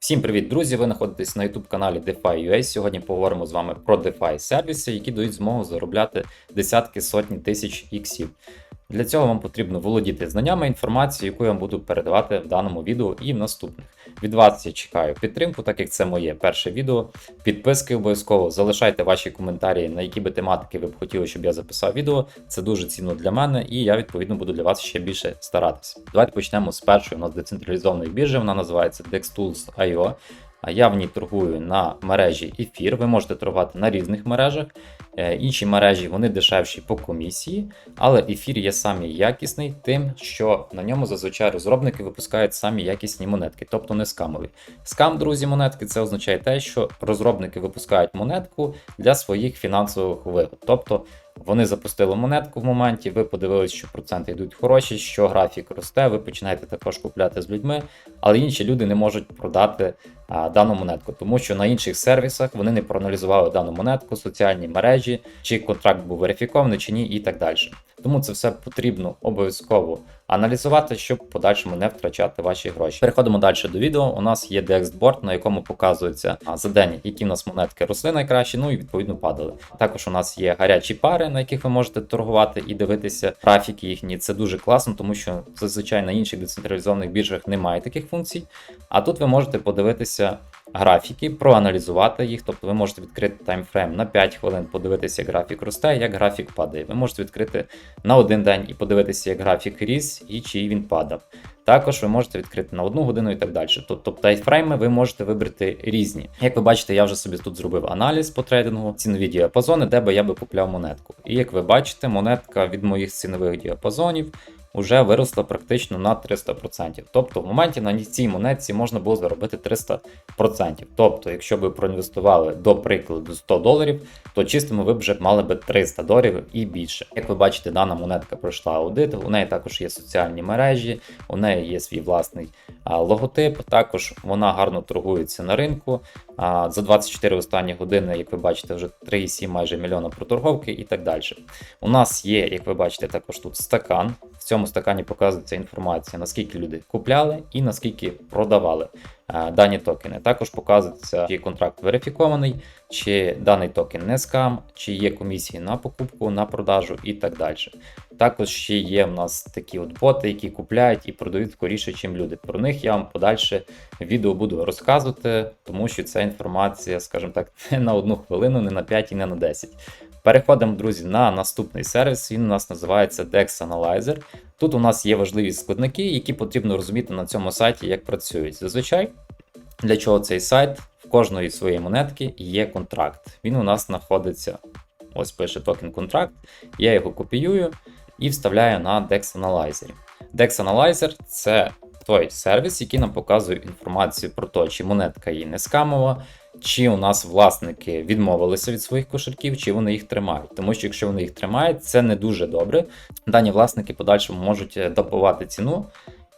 Всім привіт, друзі! Ви знаходитесь на YouTube каналі DeFi.ua. Сьогодні поговоримо з вами про DeFi сервіси, які дають змогу заробляти десятки сотні тисяч іксів. Для цього вам потрібно володіти знаннями інформацією, яку я вам буду передавати в даному відео і в наступних. Від вас я чекаю підтримку, так як це моє перше відео. Підписки обов'язково залишайте ваші коментарі, на які би тематики ви б хотіли, щоб я записав відео. Це дуже цінно для мене, і я відповідно буду для вас ще більше старатися. Давайте почнемо з першої у нас децентралізованої біржі. Вона називається DexTools.io. А я в ній торгую на мережі ефір. Ви можете торгувати на різних мережах. Е, Інші мережі вони дешевші по комісії, але ефір є самий якісний, тим, що на ньому зазвичай розробники випускають самі якісні монетки, тобто не скамові. Скам, друзі, монетки це означає те, що розробники випускають монетку для своїх фінансових вигод. Тобто вони запустили монетку в моменті, ви подивилися, що проценти йдуть хороші, що графік росте, ви починаєте також купляти з людьми, але інші люди не можуть продати а, дану монетку, тому що на інших сервісах вони не проаналізували дану монетку, соціальні мережі, чи контракт був верифікований, чи ні, і так далі. Тому це все потрібно обов'язково аналізувати, щоб в подальшому не втрачати ваші гроші. Переходимо далі до відео. У нас є декстборд, на якому показується за день, які в нас монетки росли найкраще, ну і відповідно падали. Також у нас є гарячі пари, на яких ви можете торгувати і дивитися графіки їхні. Це дуже класно, тому що зазвичай на інших децентралізованих біржах немає таких функцій. А тут ви можете подивитися графіки, проаналізувати їх, тобто ви можете відкрити таймфрейм на 5 хвилин, подивитися, як графік росте, як графік падає. Ви можете відкрити на один день і подивитися, як графік ріс і чи він падав. Також ви можете відкрити на одну годину і так далі. Тобто таймфрейми ви можете вибрати різні. Як ви бачите, я вже собі тут зробив аналіз по трейдингу, цінові діапазони, де би я би купляв монетку. І як ви бачите, монетка від моїх цінових діапазонів вже виросла практично на 300%. Тобто в моменті на цій монетці можна було заробити 300%. Тобто, якщо ви проінвестували до прикладу 100 доларів, то чистими ви б вже мали би 300 доларів і більше. Як ви бачите, дана монетка пройшла аудит, у неї також є соціальні мережі, у неї є свій власний логотип. Також вона гарно торгується на ринку. За 24 останні години, як ви бачите, вже 3,7 майже мільйона проторговки і так далі. У нас є, як ви бачите, також тут стакан. Цьому стакані показується інформація, наскільки люди купляли і наскільки продавали дані токени. Також показується, чи контракт верифікований, чи даний токен не скам, чи є комісії на покупку, на продажу і так далі. Також ще є в нас такі от боти, які купляють і продають скоріше, ніж люди. Про них я вам подальше відео буду розказувати, тому що ця інформація, скажімо так, не на одну хвилину, не на 5 і не на 10. Переходимо, друзі, на наступний сервіс. Він у нас називається Dex Analyzer. Тут у нас є важливі складники, які потрібно розуміти на цьому сайті, як працюють. Зазвичай, для чого цей сайт? В кожної своєї монетки є контракт. Він у нас знаходиться. Ось пише токен контракт. Я його копіюю і вставляю на Dex Analyzer. Dex Analyzer це той сервіс, який нам показує інформацію про те, чи монетка є не скамова, чи у нас власники відмовилися від своїх кошельків, чи вони їх тримають. Тому що якщо вони їх тримають, це не дуже добре. Дані власники подальшому можуть допувати ціну,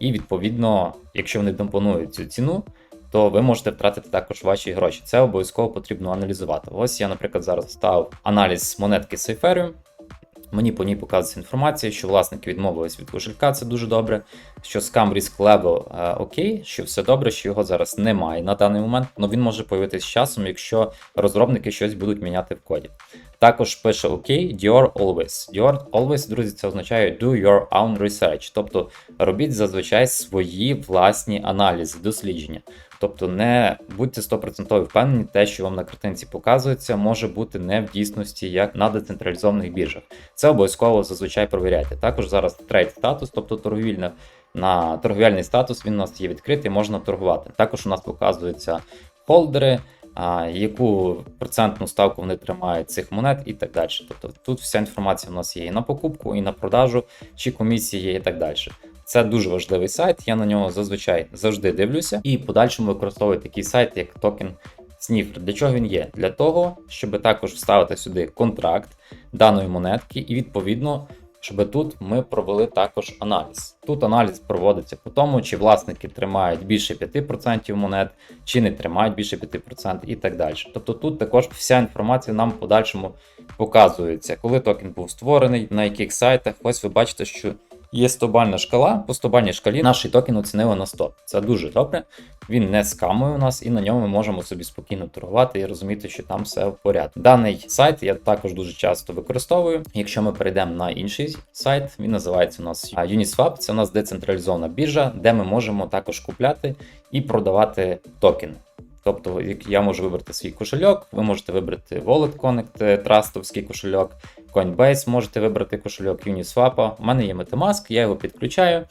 і відповідно, якщо вони домпонують цю ціну. То ви можете втратити також ваші гроші. Це обов'язково потрібно аналізувати. Ось я, наприклад, зараз став аналіз монетки Сейферіум. Мені по ній показується інформація, що власники відмовились від кошелька, це дуже добре. Що скам Level е, окей, що все добре, що його зараз немає на даний момент, але він може появитися з часом, якщо розробники щось будуть міняти в коді. Також пише окей, Dior Always. Dior Always, друзі, це означає do your own research, тобто робіть зазвичай свої власні аналізи, дослідження. Тобто не будьте 100% впевнені, те, що вам на картинці показується, може бути не в дійсності, як на децентралізованих біржах. Це обов'язково зазвичай провіряйте. Також зараз трейд статус, тобто торгівельна. На торговельний статус він у нас є відкритий, можна торгувати. Також у нас показуються холдери, а, яку процентну ставку вони тримають цих монет і так далі. Тобто тут вся інформація у нас є і на покупку, і на продажу, чи комісії і так далі. Це дуже важливий сайт, я на нього зазвичай завжди дивлюся і подальшому використовую такий сайт, як токен Sniffer. Для чого він є? Для того, щоб також вставити сюди контракт даної монетки, і відповідно, щоб тут ми провели також аналіз. Тут аналіз проводиться по тому, чи власники тримають більше 5% монет, чи не тримають більше 5% і так далі. Тобто тут також вся інформація нам в подальшому показується, коли токен був створений, на яких сайтах. Ось ви бачите, що Є 100-бальна шкала. По 100-бальній шкалі наш токен оцінили на 100. Це дуже добре. Він не скамує у нас, і на ньому ми можемо собі спокійно торгувати і розуміти, що там все в порядку. Даний сайт я також дуже часто використовую. Якщо ми перейдемо на інший сайт, він називається у нас Uniswap. Це у нас децентралізована біржа, де ми можемо також купляти і продавати токени. Тобто, я можу вибрати свій кошельок, ви можете вибрати Wallet Connect, трастовський кошельок, Coinbase можете вибрати кошельок Uniswap. У мене є Metamask, я його підключаю.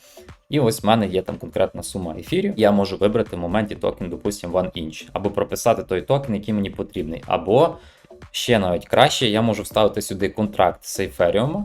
І ось в мене є там конкретна сума ефірів. Я можу вибрати в моменті токен, допустимо, OneInch, або прописати той токен, який мені потрібний. Або ще навіть краще, я можу вставити сюди контракт з Ethereum,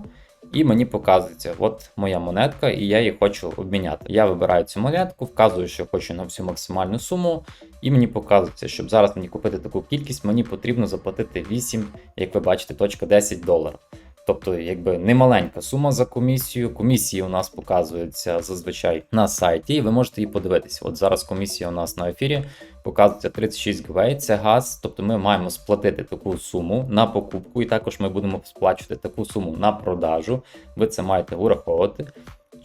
і мені показується, от моя монетка, і я її хочу обміняти. Я вибираю цю монетку, вказую, що хочу на всю максимальну суму, і мені показується, щоб зараз мені купити таку кількість, мені потрібно заплатити 8, як ви бачите, точка 10 доларів. Тобто, якби немаленька сума за комісію. Комісії у нас показуються зазвичай на сайті, і ви можете її подивитися. От зараз комісія у нас на ефірі показується 36 ГВ, це газ. Тобто ми маємо сплатити таку суму на покупку, і також ми будемо сплачувати таку суму на продажу. Ви це маєте ураховувати.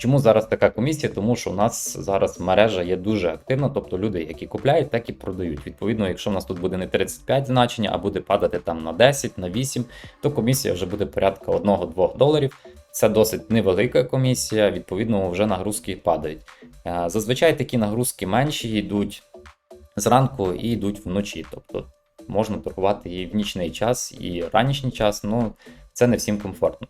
Чому зараз така комісія? Тому що у нас зараз мережа є дуже активна, тобто люди, які купляють, так і продають. Відповідно, якщо в нас тут буде не 35 значення, а буде падати там на 10, на 8, то комісія вже буде порядка 1-2 доларів. Це досить невелика комісія, відповідно, вже нагрузки падають. Е, Зазвичай такі нагрузки менші йдуть зранку і йдуть вночі. Тобто можна торгувати і в нічний час, і ранішній час, ну це не всім комфортно.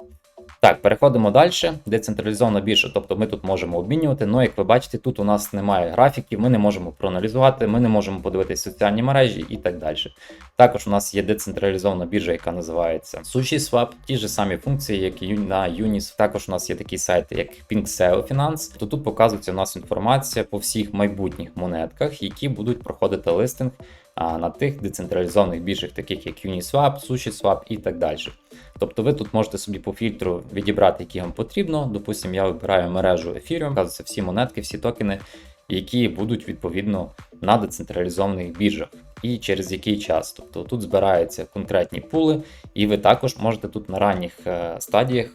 Так, переходимо далі. Децентралізована біржа, тобто ми тут можемо обмінювати. Ну, як ви бачите, тут у нас немає графіків, ми не можемо проаналізувати, ми не можемо подивитися соціальні мережі і так далі. Також у нас є децентралізована біржа, яка називається SushiSwap, ті ж самі функції, як і на Unis. Також у нас є такі сайти, як PinkSeo Finance. То тут показується у нас інформація по всіх майбутніх монетках, які будуть проходити листинг на тих децентралізованих біржах, таких як Uniswap, SushiSwap і так далі. Тобто ви тут можете собі по фільтру відібрати, які вам потрібно. Допустимо, я вибираю мережу Ethereum, вказуються всі монетки, всі токени, які будуть відповідно на децентралізованих біржах. І через який час. Тобто тут збираються конкретні пули, і ви також можете тут на ранніх е, стадіях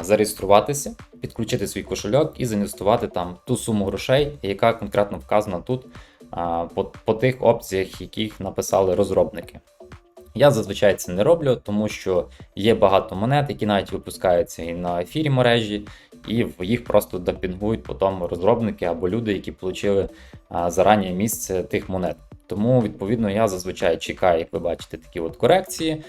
зареєструватися, підключити свій кошельок і заінвестувати там ту суму грошей, яка конкретно вказана тут по, по тих опціях, яких написали розробники. Я зазвичай це не роблю, тому що є багато монет, які навіть випускаються і на ефірі мережі, і їх просто допінгують потім розробники або люди, які отримали зарані місце тих монет. Тому, відповідно, я зазвичай чекаю, як ви бачите, такі от корекції.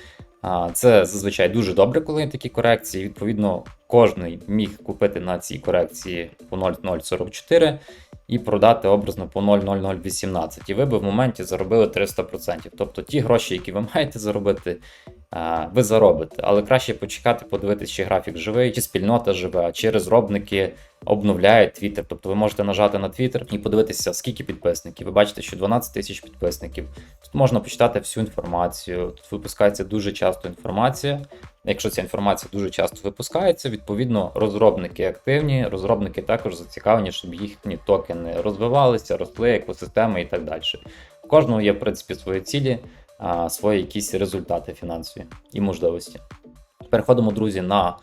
Це зазвичай дуже добре, коли такі корекції. Відповідно, кожен міг купити на цій корекції по 0,044 і продати образно по 0,0018. І ви би в моменті заробили 300%. Тобто ті гроші, які ви маєте заробити, ви заробите. Але краще почекати, подивитися, чи графік живий, чи спільнота живе, чи розробники обновляють Twitter. Тобто ви можете нажати на Twitter і подивитися, скільки підписників. Ви бачите, що 12 тисяч підписників. Тут можна почитати всю інформацію. Тут випускається дуже часто інформація. Якщо ця інформація дуже часто випускається, відповідно розробники активні, розробники також зацікавлені, щоб їхні токени розвивалися, росли, екосистеми і так далі. У кожного є, в принципі, свої цілі, свої якісь результати фінансові і можливості. Переходимо, друзі, на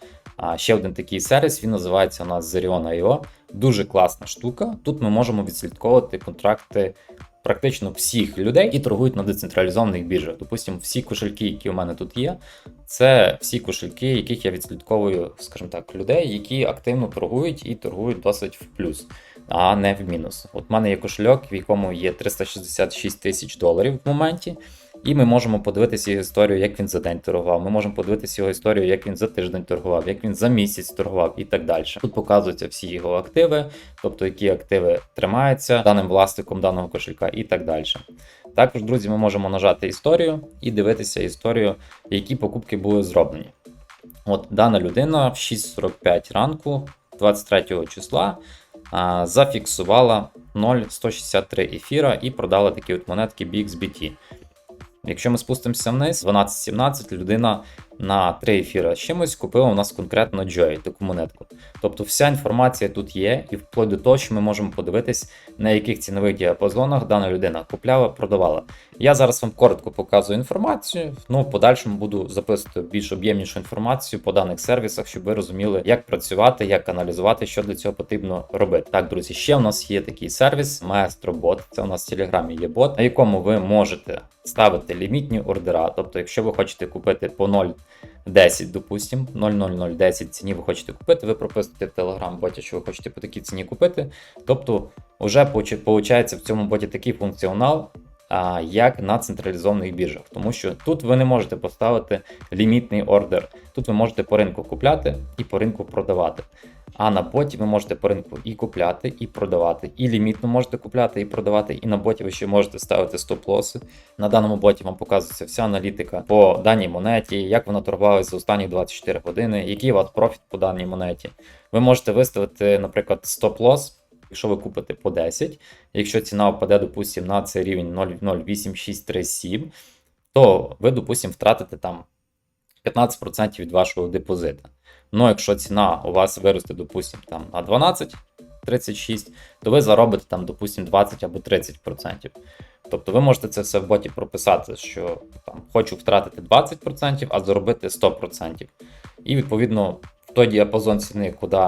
ще один такий сервіс, він називається у нас Zerion.io. Дуже класна штука. Тут ми можемо відслідковувати контракти практично всіх людей, які торгують на децентралізованих біржах. Допустимо, всі кошельки, які у мене тут є, це всі кошельки, яких я відслідковую, скажімо так, людей, які активно торгують і торгують досить в плюс, а не в мінус. От в мене є кошельок, в якому є 366 тисяч доларів в моменті. І ми можемо подивитися його історію, як він за день торгував. Ми можемо подивитися його історію, як він за тиждень торгував, як він за місяць торгував і так далі. Тут показуються всі його активи, тобто які активи тримаються даним власником даного кошелька і так далі. Також, друзі, ми можемо нажати історію і дивитися історію, які покупки були зроблені. От дана людина в 6.45 ранку, 23 числа, а, зафіксувала 0,163 ефіра і продала такі от монетки BXBT. Якщо ми спустимося вниз, 12-17 людина на 3 ефіра з чимось купив у нас конкретно Joy, таку монетку. Тобто вся інформація тут є, і вплоть до того, що ми можемо подивитись, на яких цінових діапазонах дана людина купляла, продавала. Я зараз вам коротко показую інформацію. Ну, в подальшому буду записувати більш об'ємнішу інформацію по даних сервісах, щоб ви розуміли, як працювати, як аналізувати, що для цього потрібно робити. Так, друзі, ще у нас є такий сервіс Maestro Bot. Це у нас в Телеграмі є бот, на якому ви можете ставити лімітні ордера. Тобто, якщо ви хочете купити по 0,10, допустим, 0,0010 ціні ви хочете купити, ви прописуєте в Telegram боті, що ви хочете по такій ціні купити. Тобто, вже виходить в цьому боті такий функціонал. Як на централізованих біржах, тому що тут ви не можете поставити лімітний ордер. Тут ви можете по ринку купляти і по ринку продавати. А на боті ви можете по ринку і купляти, і продавати, і лімітно можете купляти і продавати, і на боті ви ще можете ставити стоп-лоси. На даному боті вам показується вся аналітика по даній монеті, як вона торгувалася за останні 24 години, який у вас профіт по даній монеті. Ви можете виставити, наприклад, стоп-лос. Якщо ви купите по 10, якщо ціна впаде, допустимо, на цей рівень 0,08637, то ви, допустимо, втратите там 15% від вашого депозита. Ну, якщо ціна у вас виросте, допустимо, там на 12,36, то ви заробите там, допустимо, 20 або 30%. Тобто ви можете це все в боті прописати, що там хочу втратити 20%, а заробити 100%. І відповідно в той діапазон ціни, куди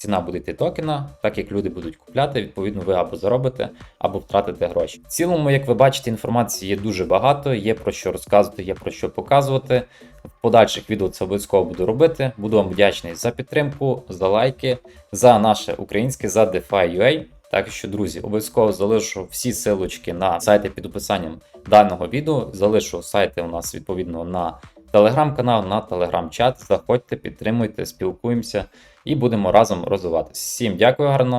ціна буде йти токена, так як люди будуть купляти, відповідно, ви або заробите, або втратите гроші. В цілому, як ви бачите, інформації є дуже багато, є про що розказувати, є про що показувати. В подальших відео це обов'язково буду робити. Буду вам вдячний за підтримку, за лайки, за наше українське, за DeFi.ua. Так що, друзі, обов'язково залишу всі силочки на сайти під описанням даного відео. Залишу сайти у нас відповідно на телеграм-канал, на телеграм-чат. Заходьте, підтримуйте, спілкуємося і будемо разом розвиватися. Всім дякую гарно.